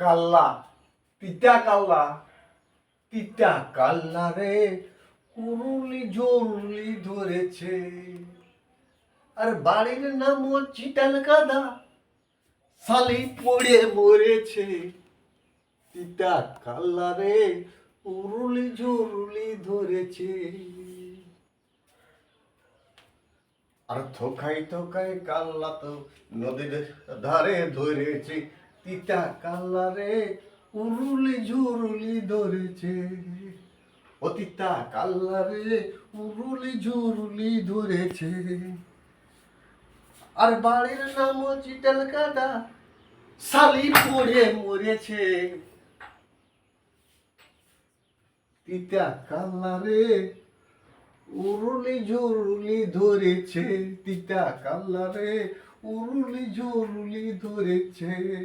কাল্লা, তিতা কাল্লা তিতা কাল্লা রে উরুলি জরুলি ধরেছে। আর বাড়ির নাম চিটাল কাদা শালি পড়ে মরেছে। তিতা কাল্লা রে উরুলি জরুলি ধরেছে। আর থোকাই থোকাই কাল্লা তো নদীর ধারে ধরেছে। তিতা কাল্লা রে উরুলি ঝুরুলি ধরেছে। ও তিতা কাল্লা রে উরুলি ঝুরুলি ধরেছে। আর বাড়ির নাম চিটাল কাদা শালি পড়ে মরেছে। তিতা কাল্লা রে উরুলি ঝুরুলি ধরেছে, তিতা কাল্লা রে উরুলি ঝুরুলি ধরেছে।